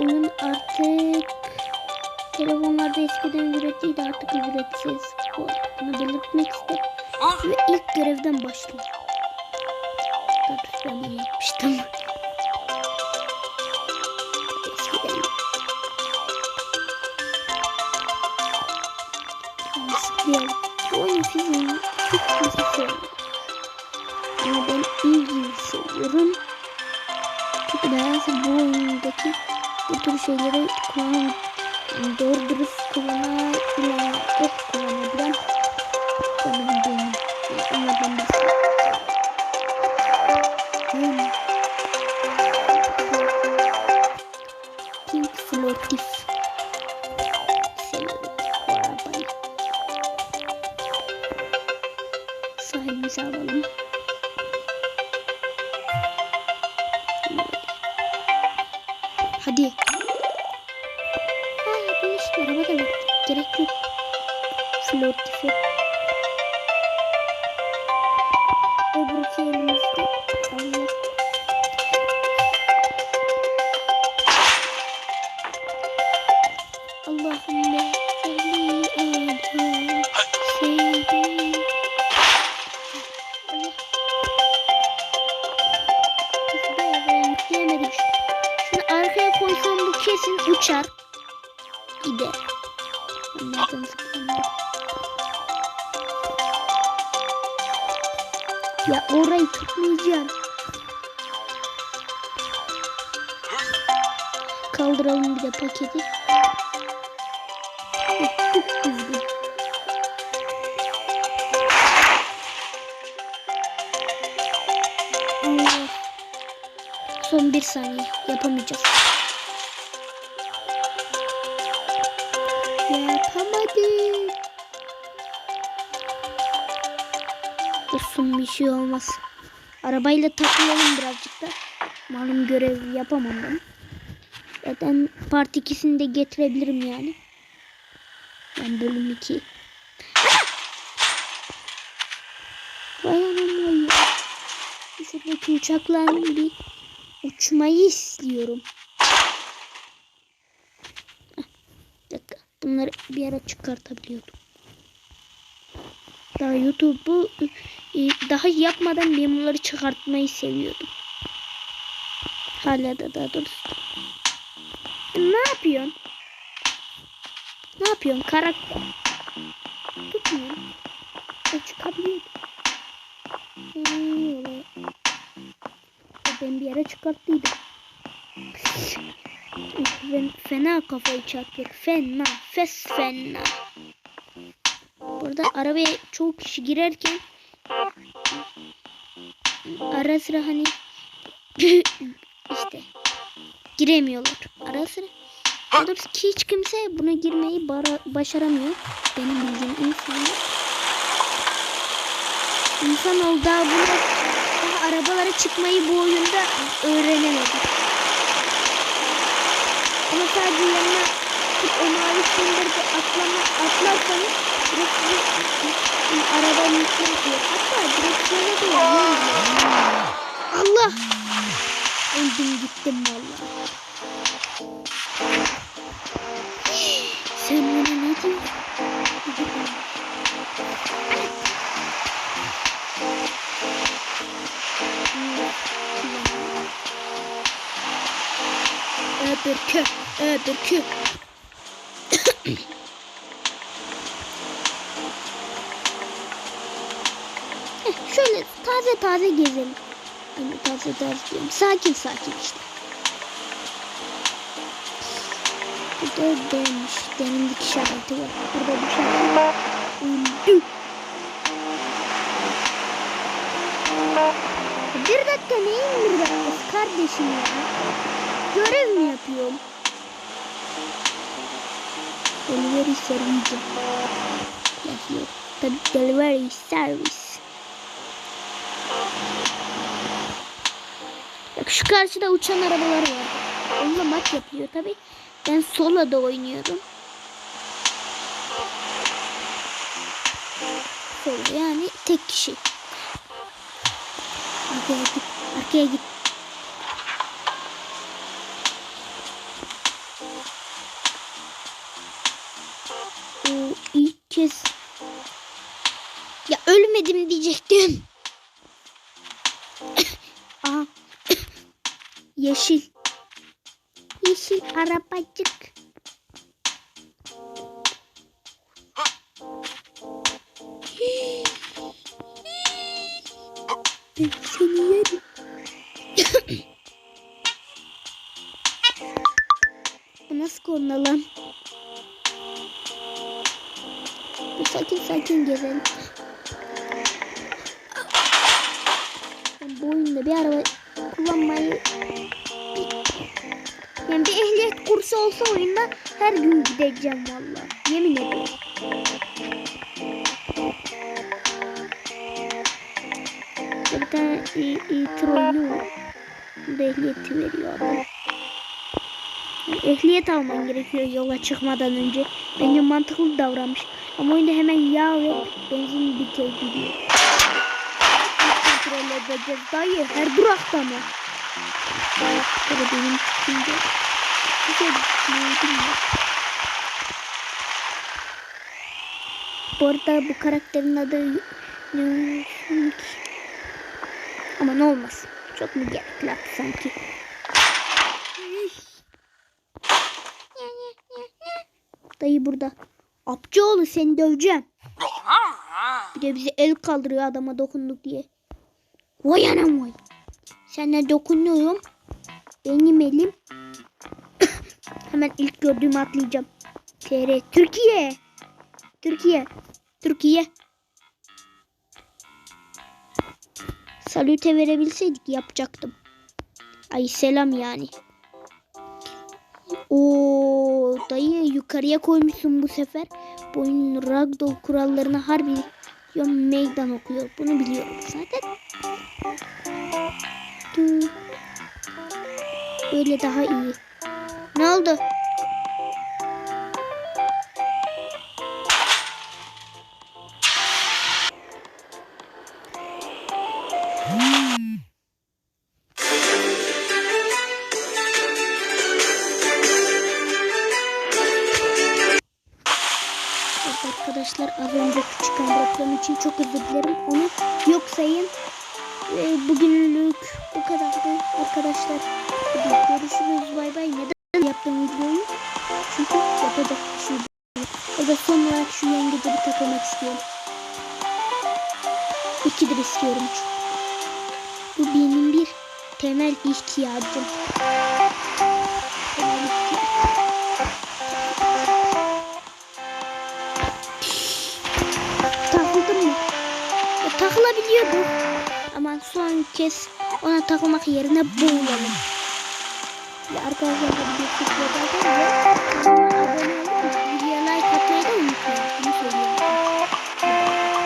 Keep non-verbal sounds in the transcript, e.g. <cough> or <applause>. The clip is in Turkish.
oyun artık telefonlarda eskiden ücretliydi artık ücretsiz. Bu- Bunu belirtmek istedim. Ve ilk görevden başlıyor. Daha doğrusu ben bunu yapmıştım. Sıkıyorum. Bu oyun fiziğini çok kimse sevmiyor. Ama ben ilgili seviyorum. Çünkü nedense bu oyundaki bu tür şeyleri kullanan doğru dürüst kullanabilen, hep kullanabilen benim benim. Onlardan birisi. Hadi. Hayır bu işte araba da. Gerek yok. Flotife. Öbürkü elimizde. Allah. Allahümme Gider. Onlardan zıplamıyor. Ya orayı tutmayacağım. Kaldıralım bir de paketi. Çok. Allah. Son bir saniye yapamayacağız. Yapamadım. Olsun bir şey olmaz. Arabayla takılalım birazcık da. Malum görev yapamam ben. Zaten part 2'sini de getirebilirim yani. Ben bölüm 2. Vay anam. Şuradaki uçakların bir uçmayı istiyorum. Heh, Bir dakika. Bunları bir ara çıkartabiliyordum. Daha YouTube'u e, daha yapmadan ben bunları çıkartmayı seviyordum. Hala da daha doğrusu. Ne yapıyorsun? Ne yapıyorsun karakter? Tutmuyorum. O çıkabiliyordu. Hmm, oraya. O Ben bir yere çıkarttıydım. Ben fena kafayı çarpıyor. Fena. Fes fena. Burada arabaya çoğu kişi girerken ara sıra hani <laughs> işte giremiyorlar. Ara sıra doğrusu ki hiç kimse buna girmeyi başaramıyor. Benim bildiğim insanlar. İnsan ol daha bunu daha arabalara çıkmayı bu oyunda öğrenemedi. Ama sadece yanına tut o atlama, atlarsanız direkt sizi arabanın içine atıyor. Hatta direksiyona da yönlüyor. Allah! Öldüm gittim vallahi. Sen bana ne diyorsun? Öbürkü, öbürkü. Heh, Şöyle taze taze gezelim. Hani taze taze diyorum. Sakin sakin işte. Burada demiş. Derinlik işareti var. Burada bir şey var. Bir dakika neyin bir dakikası kardeşim ya? Görev mi yapıyorum? Delivery service. Yazıyor. Tabii delivery service. Bak şu karşıda uçan arabalar var. Onunla maç yapıyor tabii. Ben solo'da oynuyorum. Solo yani tek kişi. Arkaya git. Arkaya git. Yedim diyecektim. Aha. Yeşil. Yeşil arabacık. Ben seni yerim. Nasıl? Bir sakin sakin gezelim. Bu oyunda bir araba kullanmayı yani bir ehliyet kursu olsa oyunda her gün gideceğim vallahi. Yemin ederim. Bir tane e, e, tır oyunu var. Ehliyeti veriyor ehliyet alman gerekiyor yola çıkmadan önce. Bence mantıklı davranmış. Ama oyunda hemen yağ ve benzin bitebiliyor. Kontrol edeceğiz dayı her durakta mı? Böyle benim bir şey düşünüyordum ya. Bu arada bu karakterin adı ne olsun ki? Ama ne olmaz. Çok mu gerekli attı sanki? Dayı burada. Apçıoğlu seni döveceğim. Bir de bize el kaldırıyor adama dokunduk diye. Vay anam vay. Sana dokunuyorum. Benim elim. <coughs> Hemen ilk gördüğümü atlayacağım. TR Türkiye. Türkiye. Türkiye. Salüte verebilseydik yapacaktım. Ay selam yani. O dayı yukarıya koymuşsun bu sefer. Bu oyunun ragdoll kurallarına harbi meydan okuyor. Bunu biliyorum zaten. Böyle daha iyi. Ne oldu? Arkadaşlar az önce çıkan reklam için çok özür dilerim. Onu yok sayın. Ve bugünlük bu kadardı arkadaşlar. Hadi görüşürüz bay bay. Neden yaptım videoyu? Çünkü yapacak bir şey. O da son olarak şu yengeleri takılmak istiyorum. İkidir istiyorum çünkü. Bu benim bir temel ihtiyacım. Temel ihtiyacım. Takılabiliyordu. Ama son kez ona takılmak yerine boğulalım. Arkadaşlar bir fikir